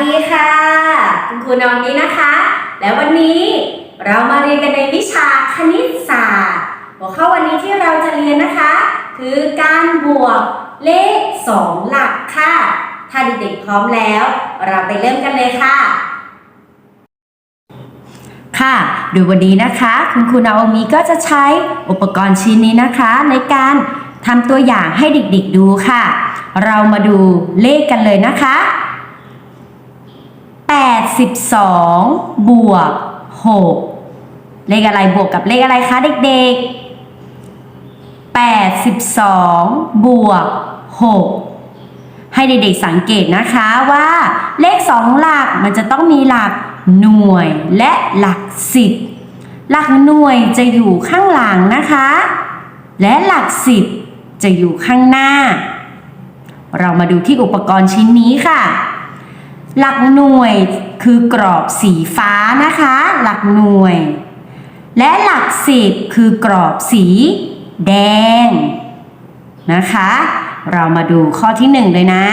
สวัสดีค่ะ คุณครูนอนนี้นะคะ แล้ววันนี้เรามาเรียนกันในวิชาคณิตศาสตร์ หัวข้อวันนี้ที่เราจะเรียนนะคะ คือการบวกเลขสองหลักค่ะ ถ้าเด็กๆพร้อมแล้ว เราไปเริ่มกันเลยค่ะ ค่ะ โดยวันนี้นะคะ คุณครูนาโอมิก็จะใช้อุปกรณ์ชิ้นนี้นะคะ ในการทำตัวอย่างให้เด็กๆดูค่ะ เรามาดูเลขกันเลยนะคะ 82 บวก 6 เลขอะไรบวกกับเลขอะไรคะเด็กๆ 82 บวก 6 ให้เด็กๆสังเกตนะคะว่าเลขสองหลักมันจะต้องมีหลักหน่วยและหลักสิบหลักหน่วยจะอยู่ข้างหลังนะคะ และหลักสิบจะอยู่ข้างหน้า เรามาดูที่อุปกรณ์ชิ้นนี้ค่ะ หลักหน่วยคือกรอบสีฟ้านะคะ หลักหน่วย และหลักสิบคือกรอบสีแดงนะคะ เรามาดูข้อที่หนึ่งเลยนะ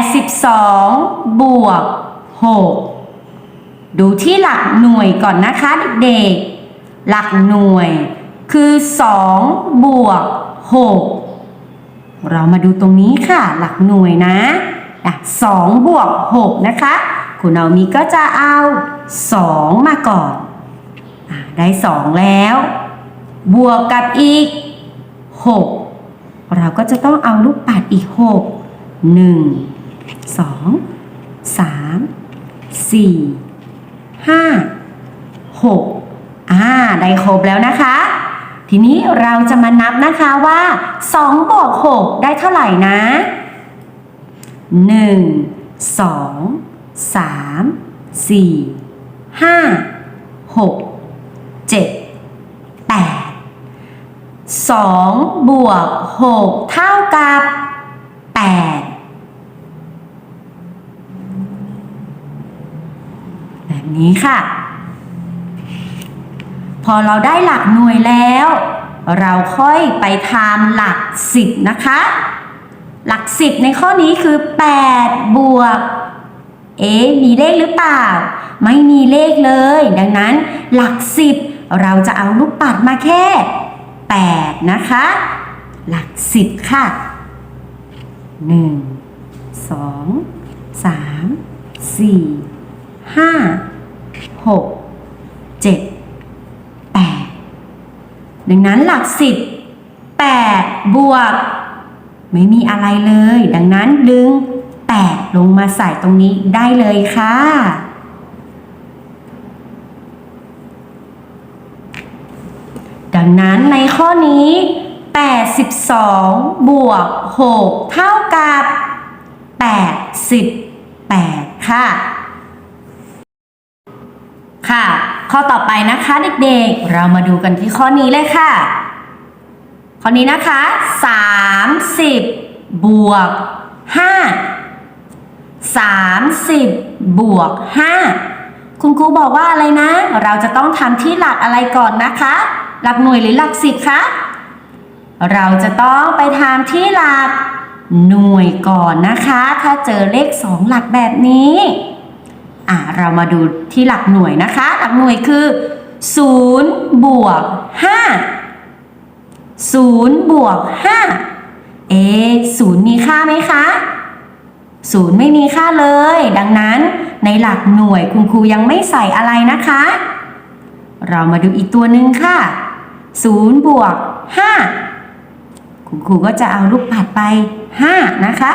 82 บวก 6 ดูที่หลักหน่วยก่อนนะคะเด็กๆ หลักหน่วยคือ 2 บวก 6 เรามาดูตรงนี้ค่ะ หลักหน่วยนะ อะ2บวก6นะคะคุณเอามีก็จะเอา2มาก่อนอได้2แล้ว บวกกับอีก6เราก็จะต้องเอาลูกปัดอีก6 1 2 3 4 5 6อ่าได้ครบแล้วนะคะ ทีนี้เราจะมานับนะคะว่า2บวก6ได้เท่าไหร่นะ 1 2 3 4 5 6 7 8 2บวก6เท่ากับ8แบบนี้ค่ะ พอเราได้หลักหน่วยแล้ว เราค่อยไปทำหลักสิบนะคะ หลักสิบในข้อนี้คือ 8 บวก เอ๊มีเลขหรือเปล่า ไม่มีเลขเลย ดังนั้นหลักสิบเราจะเอาลูกปัดมาแค่ 8 นะคะ หลักสิบค่ะ 1 2 3 4 5 6 7 8 ดังนั้นหลักสิบ8บวก ไม่มีอะไรเลย ดังนั้นดึง8ลงมาใส่ตรงนี้ได้เลยค่ะ ดังนั้นในข้อนี้ 82 บวก 6 เท่ากับ 88 ค่ะ ค่ะ ข้อต่อไปนะคะเด็กๆ เรามาดูกันที่ข้อนี้เลยค่ะ ข้อนี้นะคะ 30 บวก 5 30 บวก 5 คุณครูบอกว่าอะไรนะ เราจะต้องทำที่หลักอะไรก่อนนะคะ หลักหน่วยหรือหลักสิบคะ เราจะต้องไปทำที่หลักหน่วยก่อนนะคะ ถ้าเจอเลขสองหลักแบบนี้อะเรามาดูที่หลักหน่วยนะคะ หลักหน่วยคือ 0 บวก 5 0บวก5เอ๊ศูนย์มีค่าไหมคะศูนย์ไม่มีค่าเลย ดังนั้นในหลักหน่วยคุณครูยังไม่ใส่อะไรนะคะ เรามาดูอีกตัวหนึ่งค่ะ0บวก5คุณครูก็จะเอาลูกปัดไป 5 นะคะ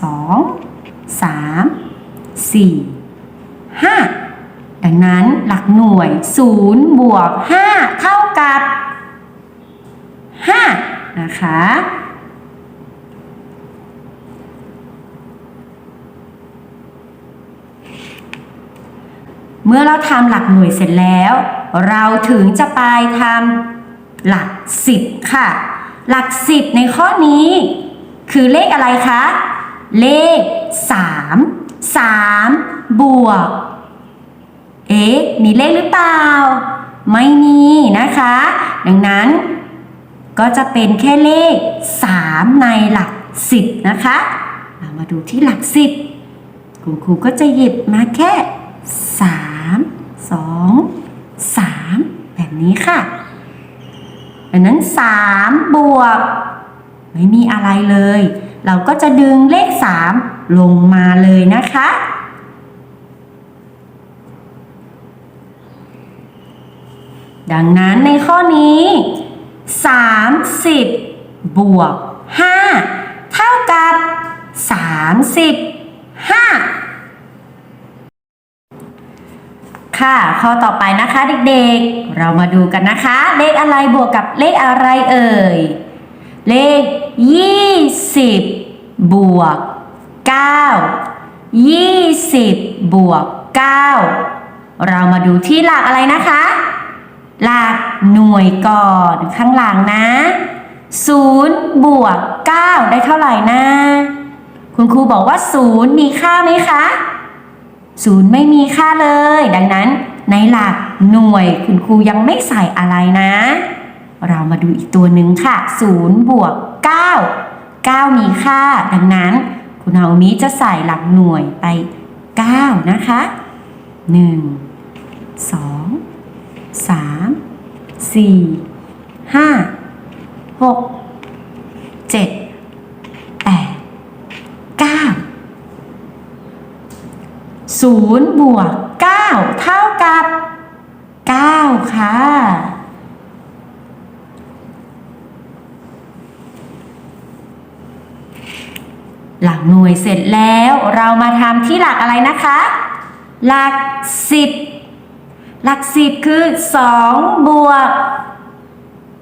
2 3 4 5 ดังนั้นหลักหน่วย 0 บวก 5 เท่ากับ 5 นะคะ เมื่อเราทำหลักหน่วยเสร็จแล้ว เราถึงจะไปทำหลักสิบค่ะ หลักสิบในข้อนี้ คือเลขอะไรคะ เลข 3 3 บวก เอ๊ะ มีเลขหรือเปล่า ไม่มีนะคะ ดังนั้น ก็จะเป็นแค่เลข 3 ในหลัก 10 นะคะ เรามาดูที่หลัก 10 คุณครูก็จะหยิบมาแค่สามสองสามแบบนี้ค่ะดังนั้นสามบวก ไม่มีอะไรเลย เราก็จะดึงเลขสามลงมาเลยนะคะดังนั้นในข้อนี้ 30 บวก 5 เท่ากับ 35 ค่ะ ข้อต่อไปนะคะเด็กๆ เรามาดูกันนะคะ เลขอะไรบวกกับเลขอะไรเอ่ย เลข 20 บวก 9 20 บวก 9 เรามาดูที่หลักอะไรนะคะ หลักหน่วยก่อนข้างหลังนะ 0 บวก 9 ได้เท่าไหร่นะ คุณครูบอกว่า 0 มีค่าไหมคะ 0 ไม่มีค่าเลย ดังนั้นในหลักหน่วยคุณครูยังไม่ใส่อะไรนะ เรามาดูอีกตัวหนึ่งค่ะ 0 บวก 9 9 มีค่า ดังนั้น คุณเฮามิจะใส่หลักหน่วยไป 9 นะคะ 1 2 สามสี่ห้าหกเจ็ดแปดเก้าศูนย์บวกเก้าเท่ากับเก้าค่ะหลักหน่วยเสร็จแล้วเรามาทำที่หลักอะไรนะคะ หลักสิบ หลักสิบคือ2บวก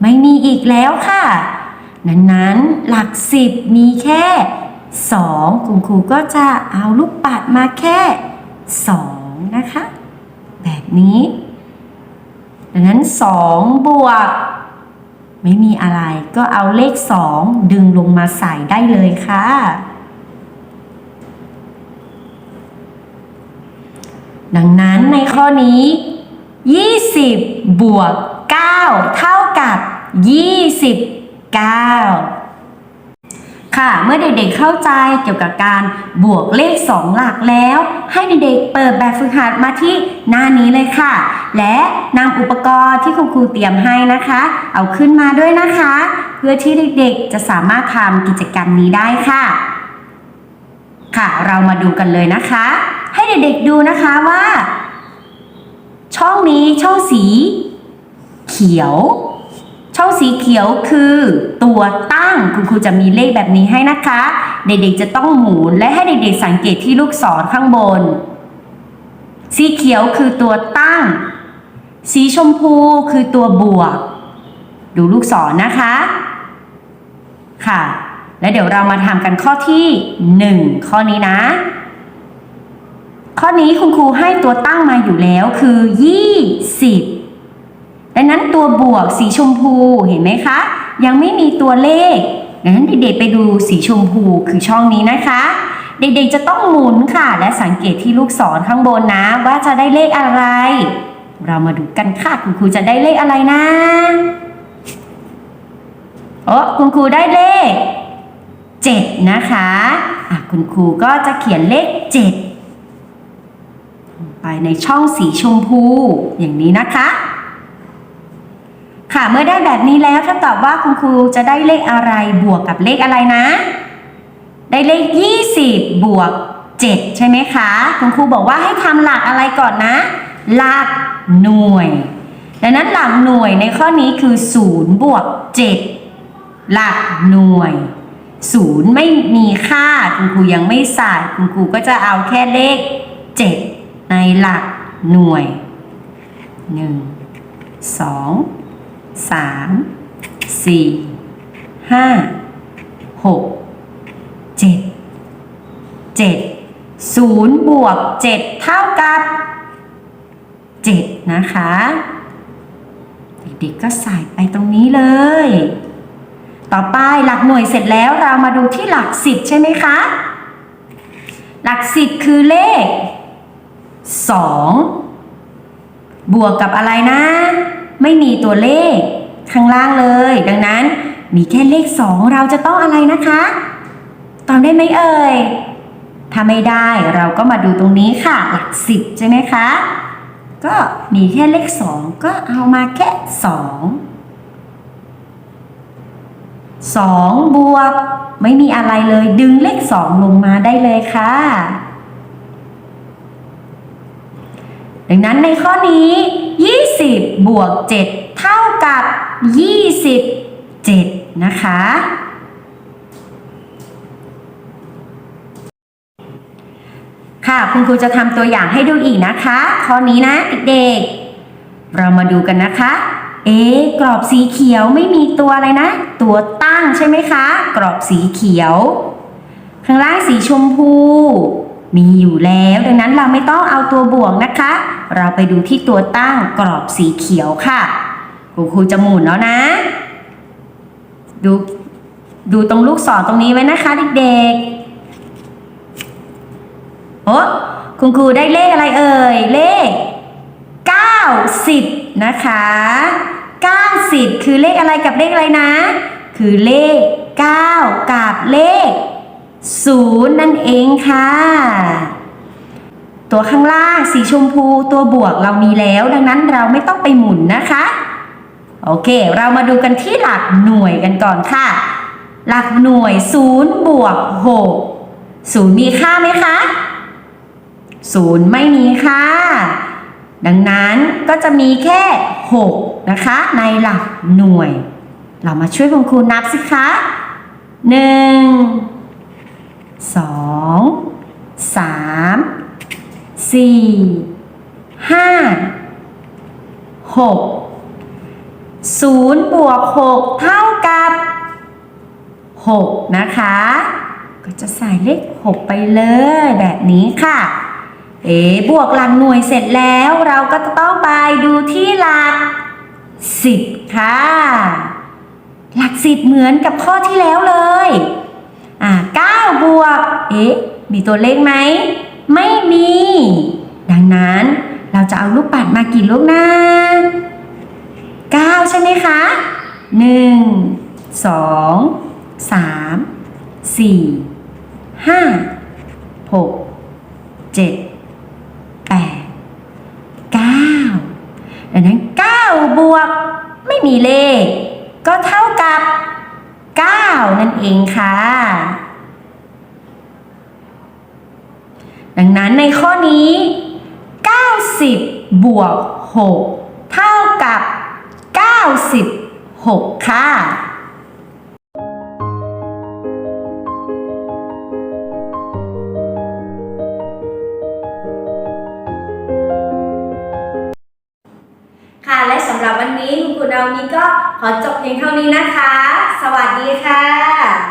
ไม่มีอีกแล้วค่ะ นั้นนั้นหลักสิบมีแค่ 2 คุณครูก็จะเอาลูกปัดมาแค่ 2 นะคะ แบบนี้ ดังนั้น 2 บวก ไม่มีอะไรก็เอาเลข 2 ดึงลงมาใส่ได้เลยค่ะดังนั้นในข้อนี้ 20 บวก 9 เท่ากับ 29 ค่ะ เมื่อเด็กๆเข้าใจเกี่ยวกับการบวกเลข 2 หลักแล้ว ให้เด็กๆเปิดแบบฝึกหัดมาที่หน้านี้เลยค่ะ และนำอุปกรณ์ที่คุณครูเตรียมให้นะคะ เอาขึ้นมาด้วยนะคะ เพื่อที่เด็กๆจะสามารถทำกิจกรรมนี้ได้ค่ะ ค่ะ เรามาดูกันเลยนะคะ ให้เด็กๆดูนะคะว่า ช่องนี้ช่องสี เขียว ช่องสีเขียวคือตัวตั้งคุณครูจะมีเลขแบบนี้ให้นะคะ เด็กๆจะต้องหมุนและให้เด็กๆสังเกตที่ลูกศรข้างบน สีเขียวคือตัวตั้ง สีชมพูคือตัวบวก ดูลูกศรนะคะ ค่ะ และเดี๋ยวเรามาทำกันข้อที่ 1 ข้อนี้นะ ข้อนี้คุณครูให้ตัวตั้งมาอยู่แล้วคือ 20 ดังนั้นตัวบวกสีชมพูเห็นไหมคะ ยังไม่มีตัวเลข ดังนั้นเด็กๆไปดูสีชมพูคือช่องนี้นะคะ เด็กๆจะต้องหมุนค่ะ และสังเกตที่ลูกศรข้างบนนะ ว่าจะได้เลขอะไร เรามาดูกันค่ะคุณครูจะได้เลขอะไรนะโอ้คุณครูได้เลข 7 นะคะะคุณครูก็จะเขียนเลข 7 ไปในช่องสีชมพู อย่างนี้นะคะ ค่ะเมื่อได้แบบนี้แล้วถ้าตอบว่าคุณครูจะได้เลขอะไรบวกกับเลขอะไรนะ ได้เลข 20 บวก 7 ใช่ไหมคะ คุณครูบอกว่าให้ทำหลักอะไรก่อนนะ หลักหน่วย ดังนั้นหลักหน่วยในข้อนี้คือ 0 บวก 7 หลักหน่วย0ไม่มีค่า คุณครูยังไม่ใส่คุณครูก็จะเอาแค่เลข 7 ในหลักหน่วย 1 2สามสี่ห้าหกเจ็ดเจ็ดศูนย์บวกเจ็ดเท่ากับเจ็ดนะคะ เด็กๆก็ใส่ไปตรงนี้เลย ต่อไปหลักหน่วยเสร็จแล้วเรามาดูที่หลักสิบใช่ไหมคะ หลักสิบคือเลข สองบวกกับอะไรนะ ไม่มีตัวเลขข้างล่างเลย ดังนั้นมีแค่เลข 2 เราจะต้องอะไรนะคะ ตอบได้ไหมเอ่ย ถ้าไม่ได้เราก็มาดูตรงนี้ค่ะ หลักสิบใช่ไหมคะ ก็มีแค่เลขสองก็เอามาแค่สองสองบวก ไม่มีอะไรเลยดึงเลขสองลงมาได้เลยค่ะ ดังนั้นในข้อนี้ 20 บวก 7 เท่ากับ 27 นะคะ ค่ะคุณครูจะทำตัวอย่างให้ดูอีกนะคะ ข้อนี้นะเด็กๆ เรามาดูกันนะคะ เอ๊ะกรอบสีเขียวไม่มีตัวอะไรนะ ตัวตั้งใช่ไหมคะ กรอบสีเขียว ข้างล่างสีชมพู มีอยู่แล้วดังนั้นเราไม่ต้องเอาตัวบวกนะคะ เราไปดูที่ตัวตั้งกรอบสีเขียวค่ะคุณครูจะหมุนแล้วนะ ดูดูตรงลูกศรตรงนี้ไว้นะคะเด็กๆโอ้คุณครูได้เลขอะไรเอ่ย เลข 90 นะคะ 90 คือเลขอะไรกับเลขอะไรนะ คือเลข 9 กับเลข 0 นั่นเองค่ะ ตัวข้างล่างสีชมพูตัวบวกเรามีแล้ว ดังนั้นเราไม่ต้องไปหมุนนะคะ โอเค เรามาดูกันที่หลักหน่วยกันก่อนค่ะ หลักหน่วย 0 บวก 6 0 มีค่าไหมคะ 0 ไม่มีค่า ดังนั้นก็จะมีแค่ 6 นะคะ ในหลักหน่วย เรามาช่วยคุณครูนับสิคะ 1 2 3 4 5 6ศูนย์บวกหกเท่ากับหกนะคะ ก็จะใส่เลขหกไปเลยแบบนี้ค่ะ เอ๋บวกหลักหน่วยเสร็จแล้วเราก็จะต้องไปดูที่หลักสิบค่ะ หลักสิบเหมือนกับข้อที่แล้วเลย อ่าเก้าบวก เอ๊ะ มีตัวเลขไหม ไม่มี ดังนั้นเราจะเอาลูกปัดมากี่ลูกนะ9ใช่ไหมคะ 1 2 3 4 5 6 7 8 9ดังนั้น 9 บวก ไม่มีเลข ก็เท่ากับ 9 นั่นเองค่ะ ดังนั้นในข้อนี้ 90 บวก 6 เท่ากับ 96 ค่ะค่ะและสำหรับวันนี้คุณครูนามีก็ขอจบเพียงเท่านี้นะคะ สวัสดีค่ะ